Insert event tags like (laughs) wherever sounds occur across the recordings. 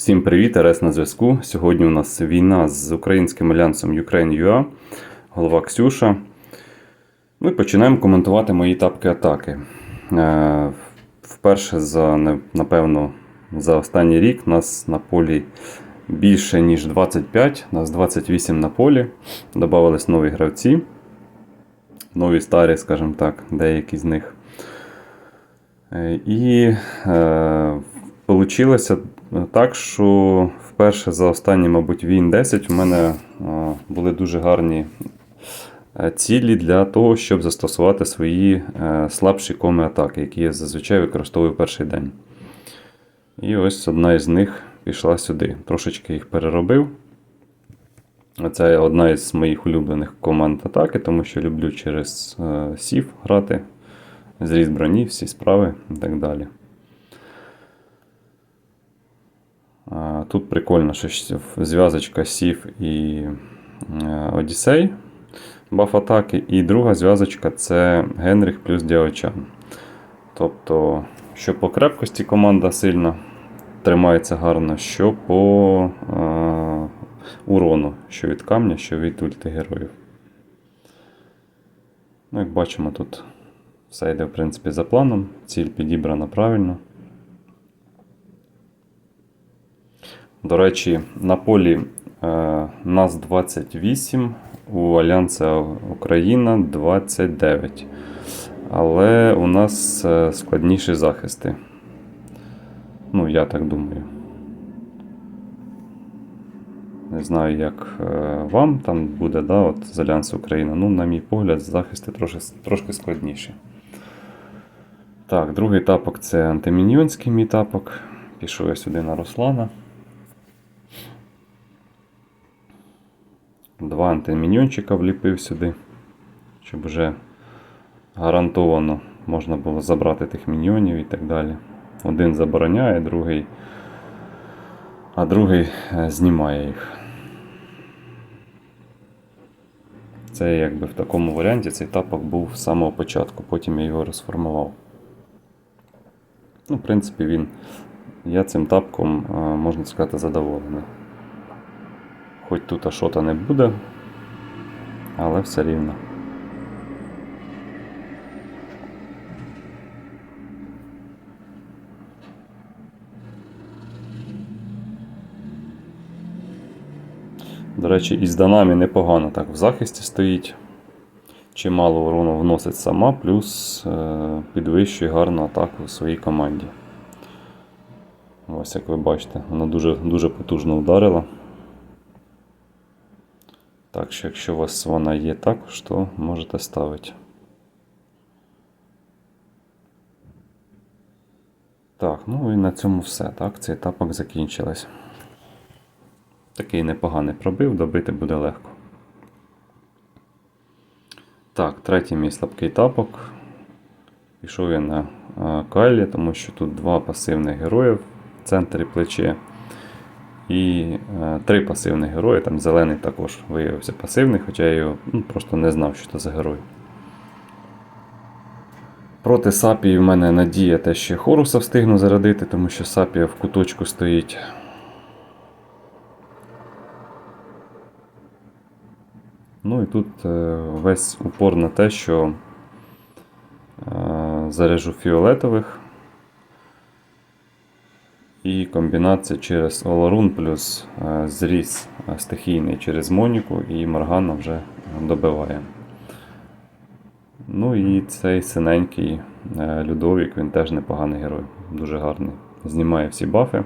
Всім привіт, Арес на зв'язку. Сьогодні у нас війна з українським альянсом Ukraine.ua, голова Ксюша. Ми починаємо коментувати мої тапки атаки. Е, Вперше за, напевно, за останній рік нас на полі більше, ніж 25, нас 28 на полі. Добавились нові гравці. Нові старі, скажімо так, деякі з них. Е, І е, вийшло так, що вперше за останні, мабуть, війн 10 у мене були дуже гарні е, цілі для того, щоб застосувати свої е, слабші коми атаки, які я зазвичай використовую перший день. І ось одна із них пішла сюди. Трошечки їх переробив. Це одна із моїх улюблених команд атаки, тому що люблю через е, сів грати, зріз броні, всі справи і так далі. А, Тут прикольно, що зв'язочка Сів і е, Одіссей, баф атаки, і друга зв'язочка це Генріх плюс Діочан. Тобто, що по крепкості команда сильно тримається гарно, що по е, урону, що від камня, що від ульти героїв. Ну, як бачимо, тут все йде в принципі за планом, ціль підібрана правильно. До речі, на полі е, нас 28, у Альянса Україна 29. Але у нас е, складніші захисти. Ну, я так думаю. Не знаю, як е, вам там буде, да, от з Альянсу Україна. Ну, на мій погляд, захисти трошки, трошки складніші. Так, другий тапок це антиміньйонський мій тапок. Пішов я сюди на Руслана. Два антиміньйончика вліпив сюди, щоб вже гарантовано можна було забрати тих міньйонів і так далі. Один забороняє, другий, а другий е, знімає їх. Це якби в такому варіанті цей тапок був з самого початку, потім я його розформував. Ну, в принципі, він. Я цим тапком, е, можна сказати, задоволений. Хоч тут ашота не буде, але все рівно. До речі, із Данамі непогано так в захисті стоїть. Чимало урону вносить сама, плюс е, підвищує гарну атаку своїй команді. Ось як ви бачите, вона дуже, дуже потужно вдарила. Так що, якщо у вас вона є також, то можете ставити. Так, ну і на цьому все. Так, цей етапок закінчилась. Такий непоганий пробив, добити буде легко. Так, третій мій слабкий тапок. Пішов я на Кайлі, тому що тут два пасивних героїв в центрі плече. І е, три пасивних герої. Там зелений також виявився пасивний, хоча я його ну, просто не знав, що це за герой. Проти Сапії в мене надія те, що Хоруса встигну зарядити, тому що Сапія в куточку стоїть. Ну і тут е, весь упор на те, що е, заряжу фіолетових. І комбінація через Оларун плюс е, зріз е, стихійний через Моніку і Моргана вже добиває. Ну і цей синенький е, Людовік, він теж непоганий герой, дуже гарний. Знімає всі бафи.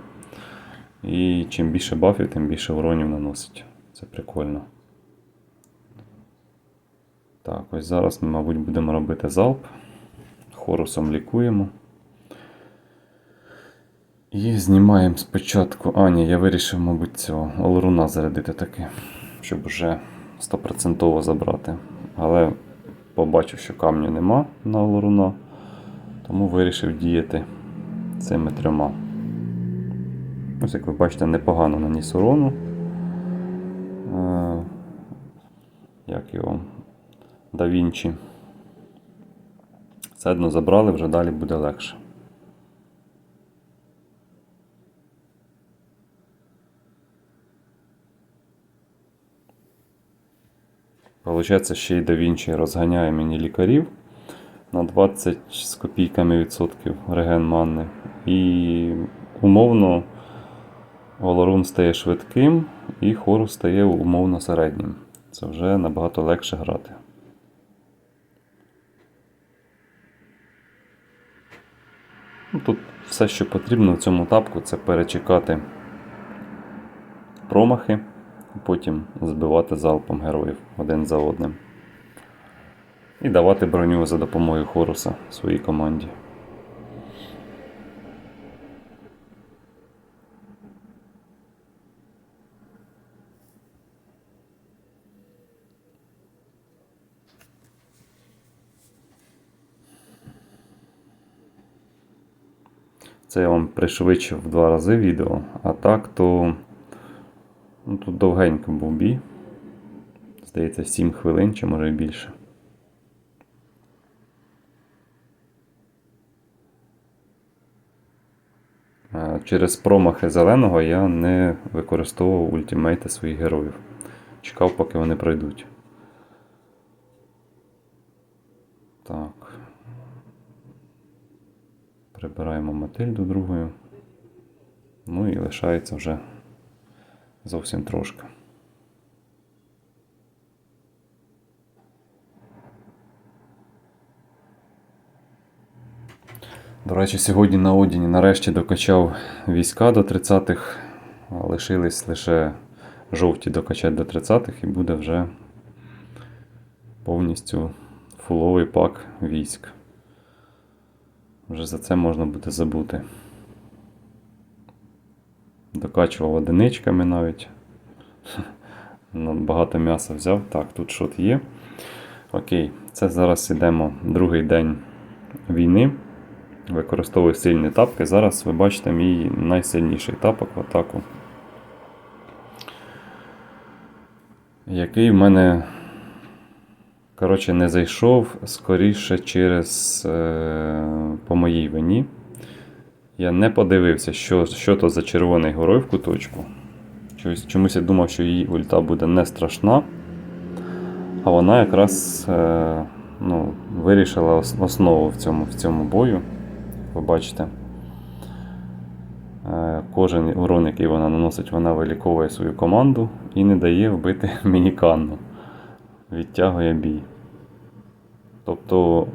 І чим більше бафів, тим більше уронів наносить. Це прикольно. Так, ось зараз ми, мабуть, будемо робити залп. Хорусом лікуємо. І знімаємо спочатку. А, ні, я вирішив, мабуть, цього Олруна зарядити таки, щоб вже 100% забрати. Але побачив, що камню нема на Олруна, тому вирішив діяти цими трьома. Ось, як ви бачите, непогано наніс урону. Е, Як його? Да Вінчі. Все одно забрали, вже далі буде легше. Получається, ще й Da Vinci розганяє мені лікарів на 20 з копійками відсотків реген манни. І умовно Голорун стає швидким і хорус стає умовно середнім. Це вже набагато легше грати. Ну, Тут все, що потрібно в цьому тапку, це перечекати промахи, потім збивати залпом героїв один за одним. І давати броню за допомогою Хоруса своїй команді. Це я вам пришвидшив в два рази відео, а так то ну, тут довгенько був бій. Здається, 7 хвилин чи може і більше. Через промахи зеленого я не використовував ультимейти своїх героїв. Чекав, поки вони пройдуть. Так. Прибираємо Матильду другою. Ну і лишається вже зовсім трошки. До речі, сьогодні на Одіні нарешті докачав війська до 30-х. а Лишились лише жовті докачати до 30-х і буде вже повністю фуловий пак військ. Вже за це можна буде забути. Докачував одиничками навіть. Ну, Багато м'яса взяв. Так, тут шот є. Окей, це зараз йдемо другий день війни. Використовую сильні тапки. Зараз ви бачите мій найсильніший тапок в атаку. Який в мене коротше, не зайшов скоріше через е, по моїй вині. Я не подивився, що що то за червоний герой в куточку. Чомусь, чомусь я думав, що її ульта буде не страшна. А вона якраз е, ну, вирішила основу в цьому, в цьому бою. Ви бачите. Е, Кожен урон, який вона наносить, вона виліковує свою команду і не дає вбити (laughs) мініканну. Відтягує бій. Тобто,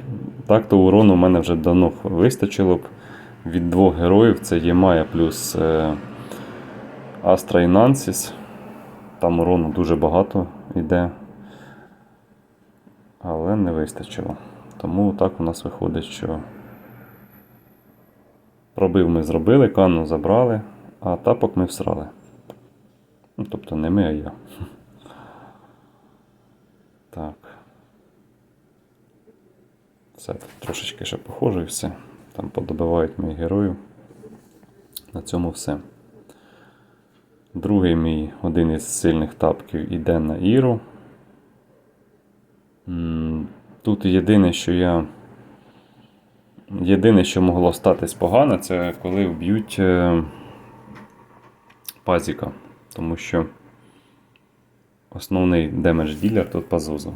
так-то урону в мене вже давно вистачило б від двох героїв. Це є Майя плюс е, Астра і Нансіс. Там урону дуже багато йде. Але не вистачило. Тому так у нас виходить, що пробив ми зробили, канну забрали, а тапок ми всрали. Ну, тобто не ми, а я. Так. Все, трошечки ще похоже і все. Там подобивають моїх героїв. На цьому все. Другий мій один із сильних тапків іде на Іру. Тут єдине, що я. Єдине, що могло статись погано, це коли вб'ють е, пазіка. Тому що основний демедж ділер тут пазузу.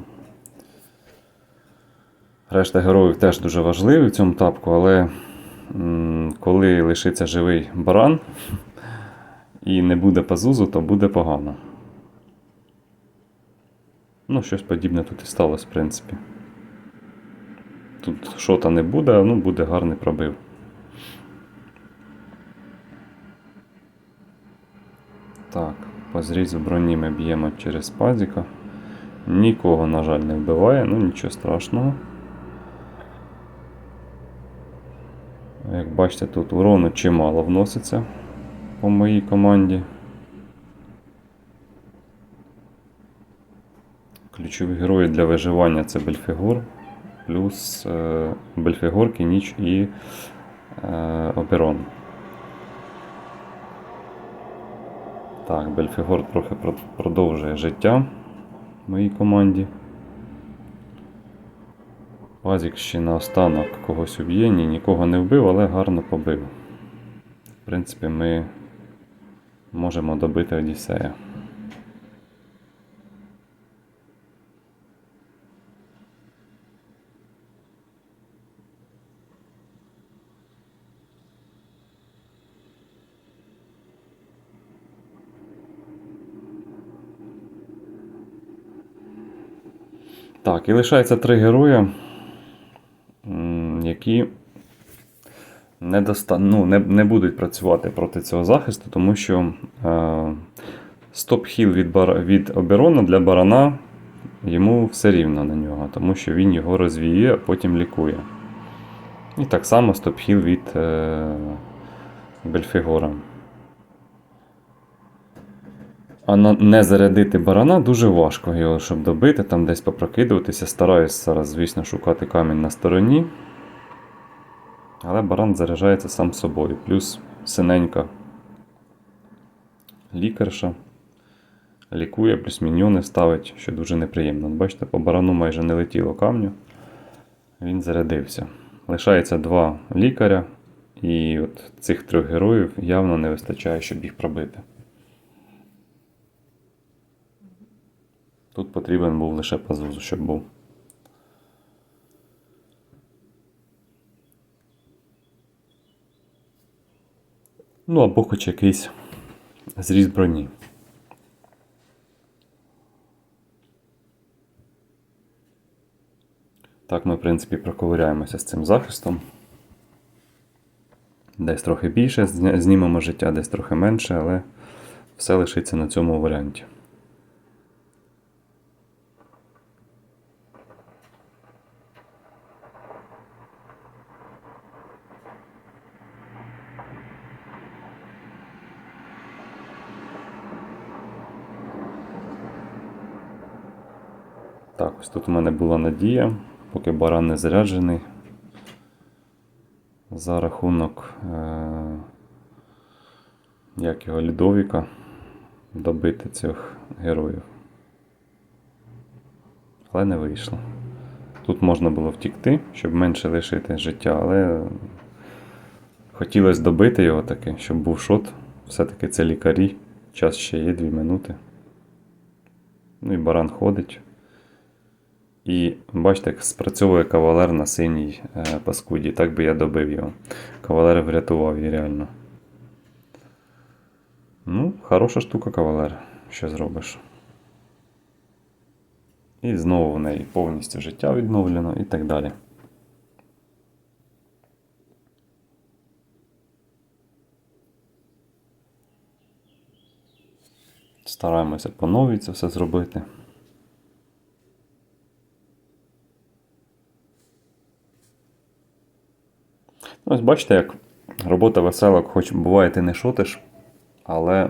Решта героїв теж дуже важливі в цьому тапку, але коли лишиться живий баран і не буде пазузу, то буде погано. Ну, щось подібне тут і сталося, в принципі. Тут шота не буде, ну буде гарний пробив. Так, по зрізу броні ми б'ємо через пазіка. Нікого, на жаль, не вбиває, ну нічого страшного. Як бачите, тут урону чимало вноситься по моїй команді. Ключові герої для виживання це Бельфігор, плюс е, Бельфігор, Кініч і е, Оперон. Так, Бельфігор трохи продовжує життя в моїй команді. Вазік, ще наостанок когось уб'є, ні, нікого не вбив, але гарно побив. В принципі, ми можемо добити Одіссея. Так, і лишається три герої які не, доста... ну, не, не будуть працювати проти цього захисту, тому що е, стоп-хіл від, бар... від оберона для барана йому все рівно на нього, тому що він його розвіює, а потім лікує. І так само стоп-хіл від е, Бельфігора. А не зарядити барана дуже важко його, щоб добити, там десь попрокидуватися. Стараюсь зараз, звісно, шукати камінь на стороні. Але баран заряджається сам собою. Плюс синенька лікарша. Лікує, плюс міньйони ставить, що дуже неприємно. Бачите, по барану майже не летіло камню. Він зарядився. Лишається два лікаря, і от цих трьох героїв явно не вистачає, щоб їх пробити. Тут потрібен був лише пазузу, щоб був. Ну або хоч якийсь зріз броні. Так, ми, в принципі, проковиряємося з цим захистом. Десь трохи більше знімемо життя, десь трохи менше, але все лишиться на цьому варіанті. Так, ось тут у мене була надія, поки баран не заряджений. За рахунок е- як його Лідовіка добити цих героїв. Але не вийшло. Тут можна було втікти, щоб менше лишити життя, але хотілося добити його таки, щоб був шот. Все-таки це лікарі. Час ще є 2 минути. Ну і баран ходить. І бачите, як спрацьовує кавалер на синій е, паскуді. Так би я добив його. Кавалер врятував її реально. Ну, хороша штука кавалер. Що зробиш? І знову в неї повністю життя відновлено і так далі. Стараємося по новій це все зробити. Ну, Ось бачите, як робота веселок, хоч буває ти не шотиш, але е,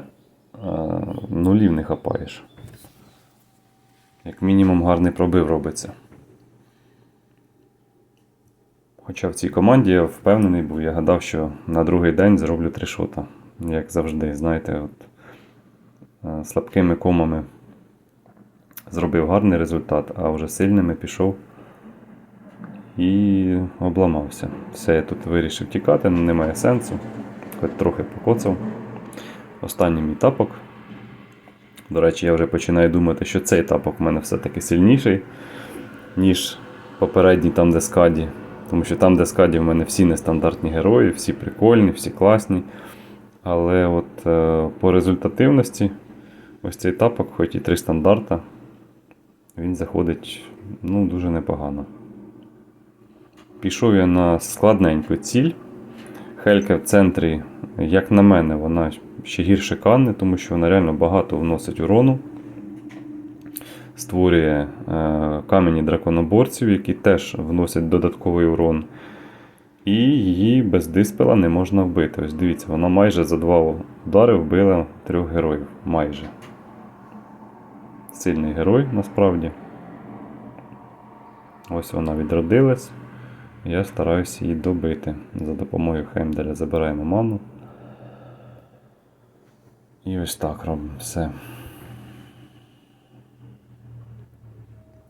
нулів не хапаєш. Як мінімум гарний пробив робиться. Хоча в цій команді я впевнений був, я гадав, що на другий день зроблю три шота. Як завжди, знаєте, от, е, слабкими комами зробив гарний результат, а вже сильними пішов і обламався. Все, я тут вирішив тікати, немає сенсу. Хоч трохи покоцав. Останній тапок. До речі, я вже починаю думати, що цей тапок в мене все-таки сильніший, ніж попередній там, де скаді. Тому що там, де скаді, в мене всі нестандартні герої, всі прикольні, всі класні. Але от е, по результативності, ось цей тапок, хоч і три стандарта, він заходить ну, дуже непогано. Пішов я на складненьку ціль. Хелька в центрі, як на мене, вона ще гірше канне, тому що вона реально багато вносить урону. Створює е, камені драконоборців, які теж вносять додатковий урон. І її без диспела не можна вбити. Ось дивіться, вона майже за два удари вбила трьох героїв. Майже. Сильний герой насправді. Ось вона відродилась. Я стараюся її добити. За допомогою Хемделя забираємо ману. І ось так робимо все.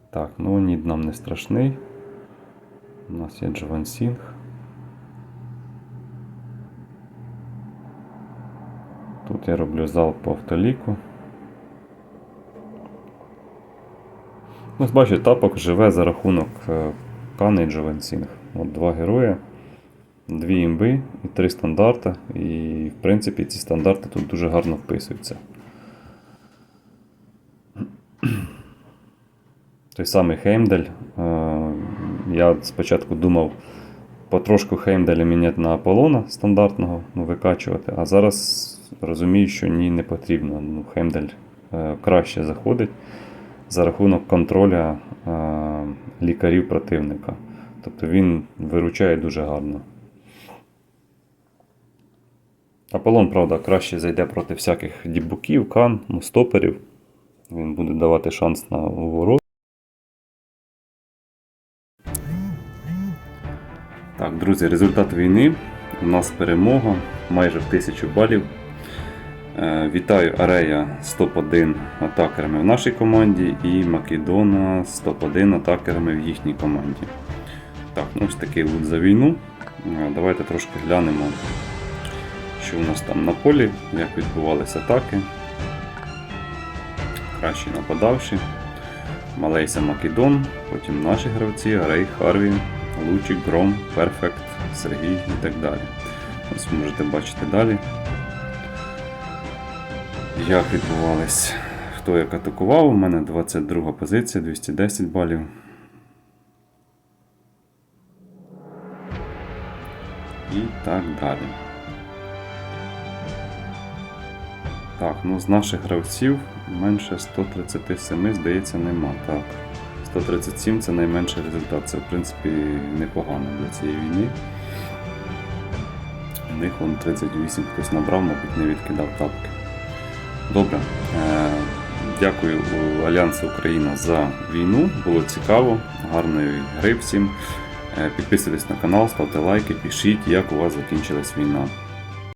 Так, ну нід нам не страшний. У нас є Джован Сінг. Тут я роблю залп по автоліку. Ось бачу, тапок живе за рахунок е, Кани і Джовен Сінг. От два герої, дві імби і три стандарти. І, в принципі, ці стандарти тут дуже гарно вписуються. той самий Хеймдель. Е, Я спочатку думав потрошку Хеймделя міняти на Аполлона стандартного, ну, викачувати, а зараз розумію, що ні, не потрібно. Ну, Хеймдель е, краще заходить за рахунок контроля е, лікарів противника. Тобто він виручає дуже гарно. Аполлон, правда, краще зайде проти всяких дібуків, кан, стоперів. Він буде давати шанс на уворот. Так, друзі, результат війни. У нас перемога майже в 1000 балів. Е, Вітаю Арея з топ-1 атакерами в нашій команді і Македона з топ-1 атакерами в їхній команді. Так, ну ось такий лут за війну. Давайте трошки глянемо, що у нас там на полі, як відбувалися атаки. Кращий нападавший. Малейса Македон, потім наші гравці, Арей, Харві, Лучик, Гром, Перфект, Сергій і так далі. Ось ви можете бачити далі. Як відбувались, хто як атакував, у мене 22 позиція, 210 балів. І так далі. Так, ну з наших гравців менше 137, здається, нема. Так. 137 це найменший результат. Це, в принципі, непогано для цієї війни. У них он 38 хтось набрав, мабуть, не відкидав тапки. Добре. Е, Дякую Альянсу Україна за війну. Було цікаво, гарної гри всім. Е, Підписуйтесь на канал, ставте лайки, пишіть, як у вас закінчилась війна.